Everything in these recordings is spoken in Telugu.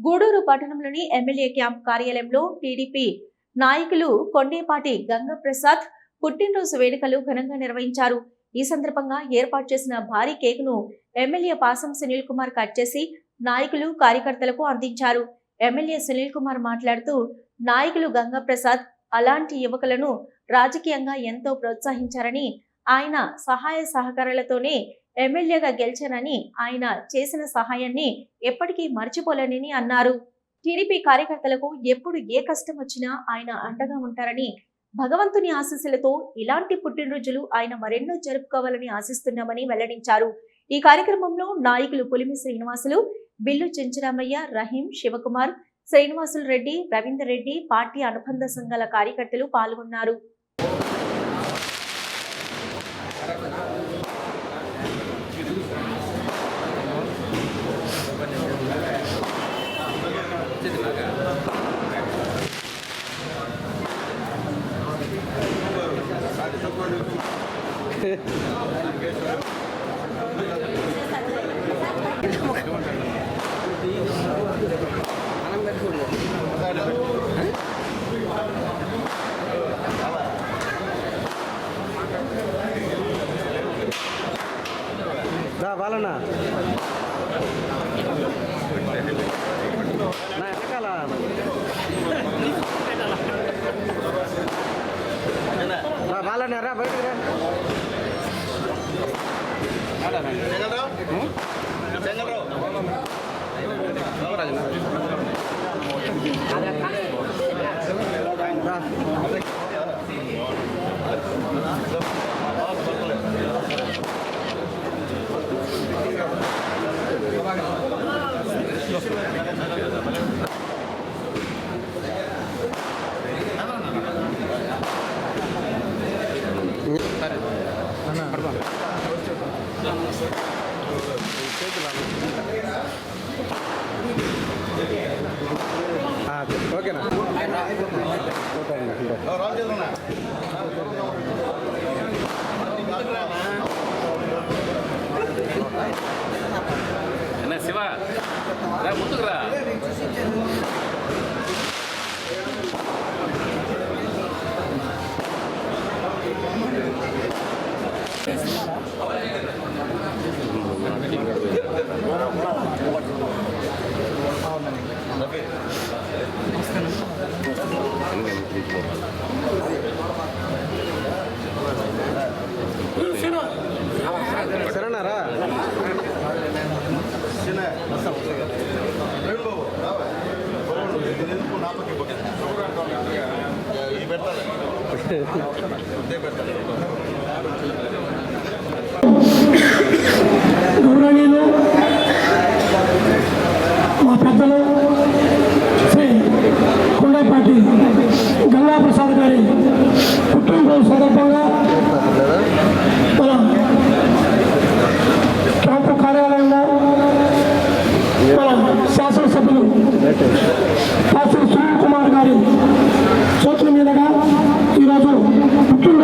గూడూరు పట్టణంలోని ఎమ్మెల్యే క్యాంప్ కార్యాలయంలో టీడీపీ నాయకులు కొండేపాటి గంగప్రసాద్ పుట్టినరోజు వేడుకలు ఘనంగా నిర్వహించారు. ఈ సందర్భంగా ఏర్పాటు చేసిన భారీ కేకును ఎమ్మెల్యే పాసం సునీల్ కుమార్ కట్ చేసి నాయకులు కార్యకర్తలకు అందించారు. ఎమ్మెల్యే సునీల్ కుమార్ మాట్లాడుతూ నాయకులు గంగప్రసాద్ అలాంటి యువకులను రాజకీయంగా ఎంతో ప్రోత్సహించారని ఆయన సహాయ సహకారాలతోనే ఎమ్మెల్యేగా గెలిచానని ఆయన చేసిన సహాయాన్ని ఎప్పటికీ మర్చిపోలేనని అన్నారు. టీడీపీ కార్యకర్తలకు ఎప్పుడు ఏ కష్టం వచ్చినా ఆయన అండగా ఉంటారని భగవంతుని ఆశీస్సులతో ఇలాంటి పుట్టినరోజులు ఆయన మరెన్నో జరుపుకోవాలని ఆశిస్తున్నామని వెల్లడించారు. ఈ కార్యక్రమంలో నాయకులు పులిమి శ్రీనివాసులు బిల్లు చెంచరామయ్య రహీం శివకుమార్ శ్రీనివాసులు రెడ్డి రవీందర్ రెడ్డి పార్టీ అనుబంధ సంఘాల కార్యకర్తలు పాల్గొన్నారు. దా బాలన్నా నా వెనకాల రా బాలన్న రా రా. ముందుకు రా. గౌరవనీయులు మా పెద్దలు శ్రీ కొండపాటి గంగాప్రసాద్ గారి పుట్టినరోజు సందర్భంగా మన క్యాంపు కార్యాలయంలో మన శాసనసభ్యులు పాస్టర్ సునీల్ కుమార్ గారి చేతుల మీదుగా ఈరోజు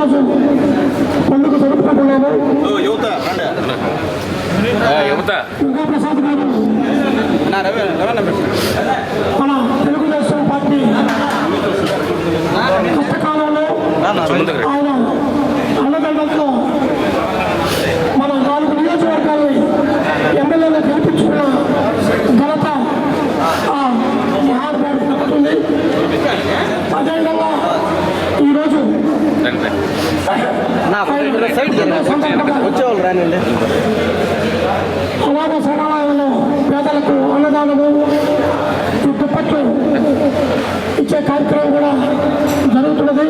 పుట్టినరోజు పండుగ జరుపుకుంటున్నాము. గంగాప్రసాద్ గారు. మన తెలుగుదేశం పార్టీ కష్టకాలంలో. ఆయన అన్నదండలతో మన నాలుగు నియోజకవర్గాల్ని ఎమ్మెల్యేగా గెలిపించుకున్న ఘనత దక్కుతుంది అదేవిధంగా ఈరోజు. నా సైడ్ వచ్చేవాళ్ళు రానండి శరణాలయంలో పేదలకు అన్నదానము ఈ దుప్పట్లు ఇచ్చే కార్యక్రమం కూడా జరుగుతున్నది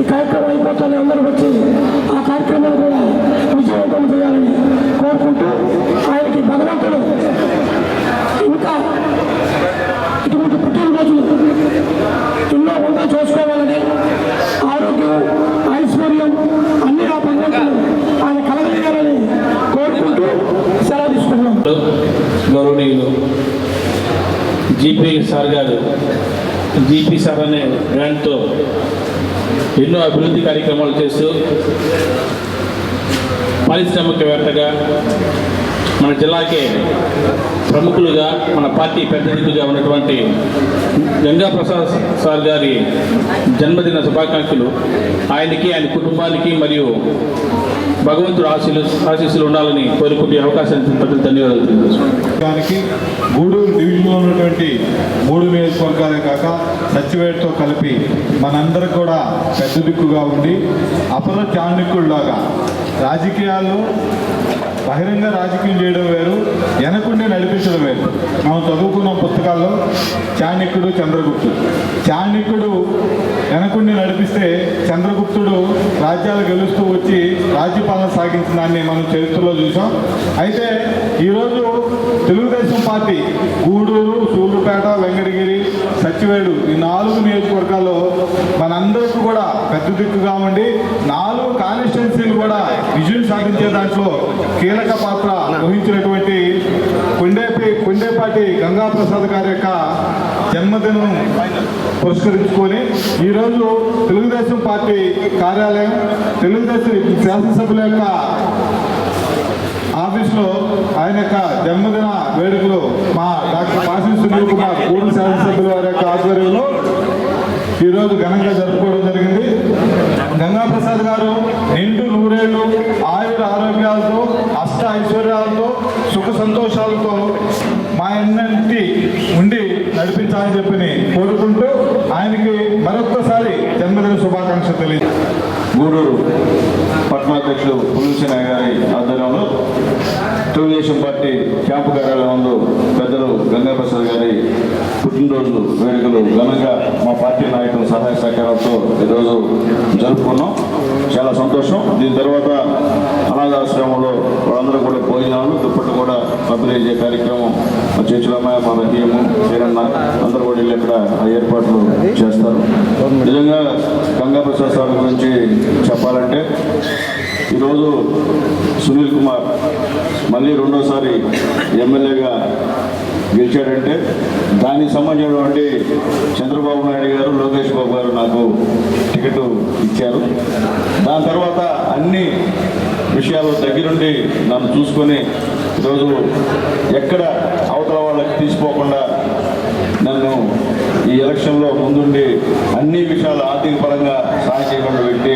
ఈ కార్యక్రమం అయిపోతానే అందరూ వచ్చి ఆ కార్యక్రమాన్ని కూడా విజయవంతం చేయాలని కోరుకుంటూ ఆయనకి భగవంతుడు ఇంకా ఇటువంటి పుట్టినరోజులు ఎన్నో ఉందా చేసుకోవాలని ఆరోగ్యం ఐశ్వర్యం అన్ని ఆ భగవంతుడు ఆయన కలగలిగారని కోరుకుంటూ సెలవు తీసుకుంటున్నాం గౌరవనీయులు జీపీ సార్ గారు జీపీ సార్ అనే బ్రాండ్తో ఎన్నో అభివృద్ధి కార్యక్రమాలు చేస్తూ పారిశ్రామికవేత్తగా మన జిల్లాకే ప్రముఖులుగా మన పార్టీ పెద్ద ఉన్నటువంటి గంగా ప్రసాద్ సార్ గారి జన్మదిన శుభాకాంక్షలు. ఆయనకి ఆయన కుటుంబానికి మరియు భగవంతుడు ఆశీలు ఆశీస్సులు ఉండాలని కోరుకుంటే అవకాశం ఇచ్చిన ధన్యవాదాలు దానికి గూడూరు డివిజన్లో ఉన్నటువంటి మూడు నియోజకవర్గాలే కాక సచివేట్తో కలిపి మనందరికి కూడా పెద్ద దిక్కుగా ఉండి అపర చాణక్యుల్లాగా రాజకీయాల్లో బహిరంగ రాజకీయం చేయడం వేరు వెనకుండి నడిపించడం వేరు. మనం చదువుకున్న పుస్తకాల్లో చాణక్యుడు చంద్రగుప్తుడు. చాణక్యుడు వెనకుండి నడిపిస్తే చంద్రగుప్తుడు రాజ్యాలు గెలుస్తూ వచ్చి రాజ్యపాలన సాగించిన దాన్ని మనం చరిత్రలో చూసాం అయితే ఈరోజు తెలుగుదేశం పార్టీ గూడూరు సూళ్ళుపేట వెంకటగిరి సచివేడు ఈ నాలుగు నియోజకవర్గాల్లో కూడా ఉండి నాలుగు కాన్స్టిట్యున్సీలు కూడా విజయం సాధించే దాంట్లో కీలక పాత్ర వహించినటువంటి కొండేపి కొండేపాటి గంగాప్రసాద్ గారి యొక్క జన్మదినం పురస్కరించుకొని ఈరోజు తెలుగుదేశం పార్టీ కార్యాలయం తెలుగుదేశం శాసనసభ్యుల యొక్క ఆఫీస్లో ఆయన యొక్క జన్మదిన వేడుకలు మా డాక్టర్ కాశీ సునీల్ కుమార్ పూర్వ శాసనసభ్యుల వారి యొక్క ఆధ్వర్యంలో ఈరోజు ఘనంగా జరుపుకోవడం జరిగింది. గంగాప్రసాద్ గారు నిండు నూరేళ్ళు ఆయుర ఆరోగ్యాలతో అష్ట ఐశ్వర్యాలతో సుఖ సంతోషాలతో మా ఎన్నంటి ఉండి నడిపించాలని చెప్పి కోరుకుంటూ ఆయనకి మరొక్కసారి జన్మదిన శుభాకాంక్షలు తెలియదు గూడూరు పట్టణాధ్యక్షులు పులుసిన గారి ఆధ్వర్యంలో తెలుగుదేశం పార్టీ క్యాంపు కార్యాలయంలో నందు పెద్దలు గంగాప్రసాద్ గారి పుట్టినరోజు వేడుకలు ఘనంగా మా పార్టీ నాయకుల సహాయ సహకారంతో ఈరోజు జరుపుకున్నాం. చాలా సంతోషం. దీని తర్వాత అనాథాశ్రమంలో వాళ్ళందరూ కూడా భోజనాలు దుప్పట్లు కూడా పంపిణీ చేసే కార్యక్రమం మా చేతులమ్మాయ మా రహీము చీరన్న అందరూ కూడా వెళ్ళి అక్కడ ఆ ఏర్పాట్లు చేస్తారు. నిజంగా గంగాప్రసాద్ సార్ గురించి చెప్పాలంటే ఈరోజు సునీల్ కుమార్ మళ్ళీ రెండోసారి ఎమ్మెల్యేగా గెలిచాడంటే దానికి సంబంధించినటువంటి చంద్రబాబు నాయుడు గారు లోకేష్ బాబు గారు నాకు టికెట్ ఇచ్చారు. దాని తర్వాత అన్ని విషయాలు దగ్గరుండి నన్ను చూసుకొని ఈరోజు ఎక్కడ అవతల వాళ్ళకి తీసుకోకుండా నన్ను ఈ ఎలక్షన్లో ముందుండి అన్ని విషయాలు ఆర్థిక పరంగా సాయం చేయకుండా వ్యక్తి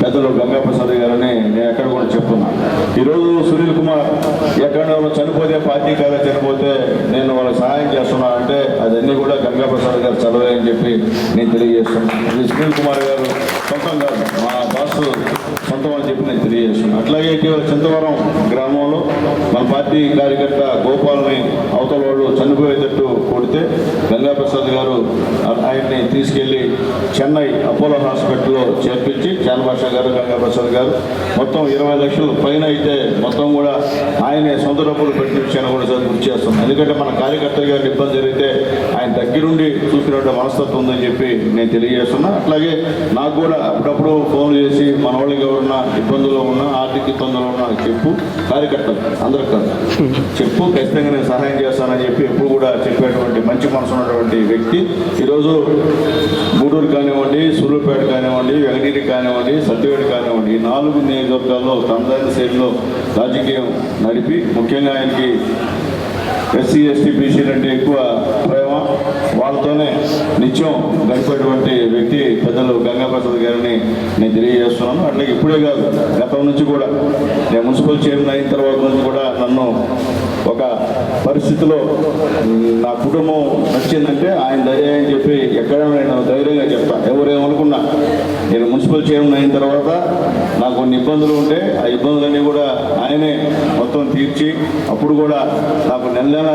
పెద్దలు గంగాప్రసాద్ గారని నేను ఎక్కడ కూడా చెప్తున్నాను ఈరోజు సునీల్ కుమార్ ఎక్కడ చనిపోతే పార్టీ కాదా చనిపోతే నేను వాళ్ళకి సహాయం చేస్తున్నా అంటే అదన్నీ కూడా గంగాప్రసాద్ గారు చదవే అని చెప్పి నేను తెలియజేస్తున్నాను సునీల్ కుమార్ గారు సొంతం కాదు మా బాసు సొంతం అని చెప్పి నేను తెలియజేస్తున్నాను అట్లాగే ఇటీవల చింతవరం గ్రామంలో మన పార్టీ కార్యకర్త గోపాల్ని అవతల వాళ్ళు చనిపోయేటట్టు కొడితే గంగాప్రసాద్ గారు ఆయన్ని తీసుకెళ్ళి చెన్నై అపోలో హాస్పిటల్లో చేర్పించి చానభాష గారు గంగాప్రసాద్ గారు మొత్తం ఇరవై లక్షలు పైన అయితే మొత్తం కూడా ఆయనే సొంత డబ్బులు పెట్టించాను కూడా సార్ గుర్తు చేస్తాం ఎందుకంటే మన కార్యకర్తలు గారికి ఇబ్బంది జరిగితే ఆయన దగ్గరుండి చూసినట్టు మనస్తత్వం ఉందని చెప్పి నేను తెలియజేస్తున్నా. అట్లాగే నాకు కూడా అప్పుడప్పుడు ఫోన్ చేసి మన వాళ్ళకి ఎవరన్నా ఇబ్బందుల్లో ఉన్నా ఆర్థిక ఇబ్బందుల్లో ఉన్నా చెప్పు. కార్యకర్తలు అందరికి కాదు. చెప్పు ఖచ్చితంగా నేను సహాయం చేస్తానని చెప్పి ఎప్పుడు కూడా చెప్పేటువంటి మంచి మనసు ఉన్నటువంటి వ్యక్తి. ఈరోజు గూడూరు కానివ్వండి సూళ్ళూరుపేట కానివ్వండి వెంకటగిరి కానివ్వండి సత్యవేట కానివ్వండి ఈ నాలుగు నియోజకవర్గాల్లో తనదైన శైలిలో రాజకీయం నడిపి ముఖ్యంగా ఆయనకి ఎస్సీ ఎస్టీ బీసీలు అంటే ఎక్కువ ప్రేమ. వాళ్ళతోనే నిత్యం గడిపేటువంటి వ్యక్తి పెద్దలు గంగాప్రసాద్ గారిని నేను తెలియజేస్తున్నాను. అట్లాగే ఇప్పుడే కాదు గతం నుంచి కూడా. నేను మున్సిపల్ చైర్మన్ అయిన తర్వాత నుంచి కూడా నన్ను ఒక పరిస్థితిలో నా కుటుంబం నచ్చిందంటే ఆయన ధైర్యం అని చెప్పి ఎక్కడైనా నేను ధైర్యంగా చెప్తాను ఎవరేమనుకున్నా నేను మున్సిపల్ చైర్మన్ అయిన తర్వాత నాకు కొన్ని ఇబ్బందులు ఉంటే ఆ ఇబ్బందులన్నీ కూడా ఆయనే మొత్తం తీర్చి అప్పుడు కూడా నాకు నెల నెల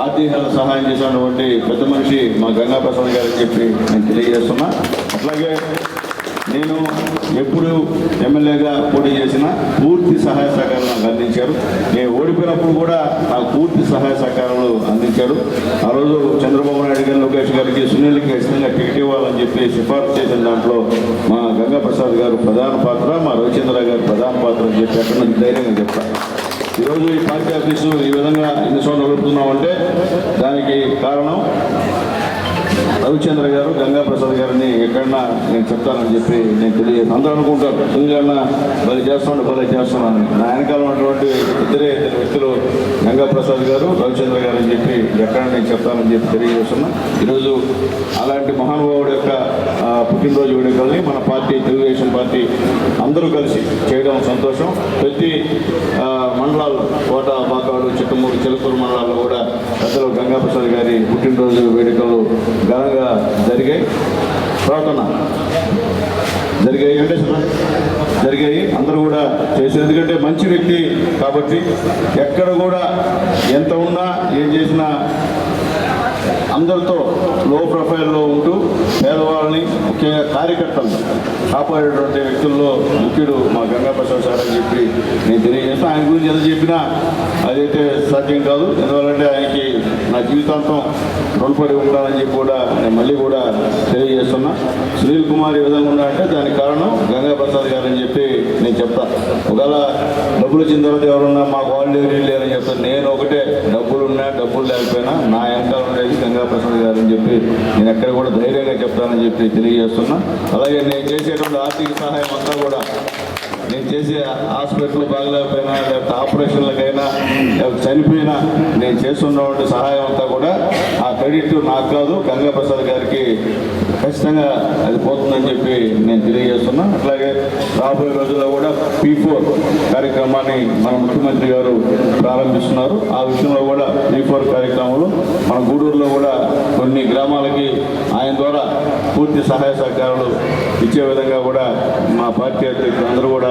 ఆర్థిక సహాయం చేసినటువంటి పెద్ద మనిషి మా గంగాప్రసాద్ గారు చెప్పి నేను తెలియజేస్తున్నా. అట్లాగే నేను ఎప్పుడు ఎమ్మెల్యేగా పోటీ చేసిన పూర్తి సహాయ సహకారం నాకు అందించారు. నేను ఓడిపోయినప్పుడు కూడా నాకు పూర్తి సహాయ సహకారాలు అందించారు. ఆ రోజు చంద్రబాబు నాయుడు గారు లోకేష్ గారికి సునీల్కి ఖచ్చితంగా టికెట్ ఇవ్వాలని చెప్పి సిఫార్సు చేసిన దాంట్లో మా గంగాప్రసాద్ గారు ప్రధాన పాత్ర మా రవిచంద్ర గారు ప్రధాన పాత్ర అని చెప్పి అక్కడ నుంచి ధైర్యంగా చెప్తాను ఈరోజు ఈ పార్టీ ఆఫీసు ఈ విధంగా ఎన్ని సంవత్సరాలు నడుపుతున్నామంటే దానికి కారణం రవిచంద్ర గారు గంగాప్రసాద్ గారిని ఎక్కడన్నా నేను చెప్తానని చెప్పి నేను తెలియజేస్తాను అందరూ అనుకుంటారు ఎందుకన్నా భలే చేస్తున్నాడు భలే చేస్తున్నాను నా వెనకాల ఉన్నటువంటి ఇద్దరే ఇద్దరు వ్యక్తులు గంగాప్రసాద్ గారు రవిచంద్ర గారు అని చెప్పి ఎక్కడ నేను చెప్తానని చెప్పి తెలియజేస్తున్నా. ఈరోజు అలాంటి మహానుభావులు పుట్టినరోజు వేడుకల్ని మన పార్టీ తెలుగుదేశం పార్టీ అందరూ కలిసి చేయడం సంతోషం. ప్రతి మండలాల్లో మండలాలు కోట బాకాడు చిట్టమూరు చిలుకూరు మండలాల్లో కూడా పెద్దలు గంగాప్రసాద్ గారి పుట్టినరోజు వేడుకలు ఘనంగా జరిగాయి. ప్రార్థన జరిగాయి అంటే జరిగాయి. అందరూ కూడా చేశారు ఎందుకంటే మంచి వ్యక్తి కాబట్టి ఎక్కడ కూడా ఎంత ఉన్నా ఏం చేసినా అందరితో లో ప్రొఫైల్లో ఉంటూ పేదవాళ్ళని ముఖ్యంగా కార్యకర్తలను కాపాడేటువంటి వ్యక్తుల్లో ముఖ్యుడు మా గంగా ప్రసాద్ సార్ అని చెప్పి నేను తెలియజేస్తాను ఆయన గురించి ఎంత చెప్పినా అదైతే సాధ్యం కాదు. ఎందువల్లంటే ఆయనకి నా జీవితాంతం రుణపడి ఉంటానని చెప్పి కూడా నేను మళ్ళీ కూడా తెలియజేస్తున్నా. సునీల్ కుమార్ ఏ విధంగా ఉన్నాడంటే దానికి కారణం గంగా ప్రసాద్ గారు అని చెప్పి నేను చెప్తా. ఒకవేళ డబ్బులు వచ్చిన తర్వాత ఎవరున్నా మాకు వాళ్ళు ఎవరు లేరని చెప్తాను నేను ఒకటే డబ్బులు ఉన్నా డబ్బులు లేకపోయినా నా వెనకాల ఉండేది గంగా ప్రసాద్ గారు అని చెప్పి నేను ఎక్కడ కూడా ధైర్యంగా చెప్తానని చెప్పి తెలియజేస్తున్నా. అలాగే నేను చేసేటువంటి ఆర్థిక సహాయం అంతా కూడా నేను చేసే హాస్పిటల్ బాగలేకపోయినా లేకపోతే ఆపరేషన్లకైనా లేకపోతే చనిపోయినా నేను చేస్తున్నటువంటి సహాయం అంతా కూడా ఆ క్రెడిట్ నాకు కాదు గంగా ప్రసాద్ గారికి ఖచ్చితంగా అది పోతుందని చెప్పి నేను తెలియజేస్తున్నా. అట్లాగే రాబోయే రోజుల్లో కూడా పీ ఫోర్ కార్యక్రమాన్ని మన ముఖ్యమంత్రి గారు ప్రారంభిస్తున్నారు. ఆ విషయంలో కూడా పీ ఫోర్ కార్యక్రమంలో మన గూడూరులో కూడా కొన్ని గ్రామాలకి ఆయన ద్వారా పూర్తి సహాయ సహకారాలు ఇచ్చే విధంగా కూడా మా పార్టీ అధ్యక్షులు అందరూ కూడా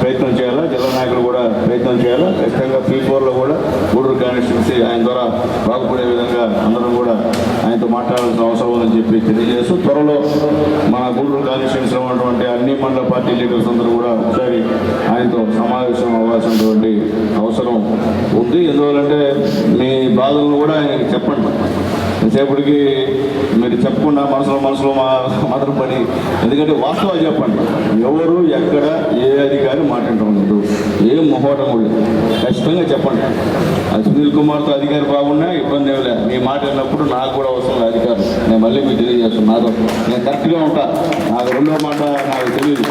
ప్రయత్నం చేయాలా? జిల్లా నాయకులు కూడా ప్రయత్నం చేయాలా? ఖచ్చితంగా పీ ఫోర్లో కూడా గూడూరు కాన్స్టిట్యూన్సీ ఆయన ద్వారా బాగుపడే విధంగా అందరం కూడా ఆయనతో మాట్లాడాల్సిన అవసరం ఉందని చెప్పి తెలియజేస్తూ త్వరలో మన గూడూరు కాన్స్టిట్యూన్సీలో ఉన్నటువంటి అన్ని మండల పార్టీ లీడర్స్ అందరూ కూడా ఒకసారి ఆయనతో సమావేశం అవ్వాల్సినటువంటి అవసరం ఉంది. ఎందువల్లంటే మీ బాధలను కూడా ఆయనకి చెప్పండి. ఎంతసేపటికి మీరు చెప్పకుండా మనసులో మనసులో మా మాత్రం పని ఎందుకంటే వాస్తవాలు చెప్పండి. ఎవరు ఎక్కడ ఏ అధికారి మాట్లాడలేదు ఏ మొహోటం కూడా లేదు. ఖచ్చితంగా చెప్పండి. అది సునీల్ కుమార్తో అధికారి బాగున్నా ఇబ్బంది ఏమి లేదు. మీ మాట నాకు కూడా అవసరం లేదు అధికారం. నేను మళ్ళీ మీకు తెలియజేస్తున్నాను నాతో నేను కరెక్ట్గా ఉంటాను నాకు రెండో మాట నాకు తెలియదు.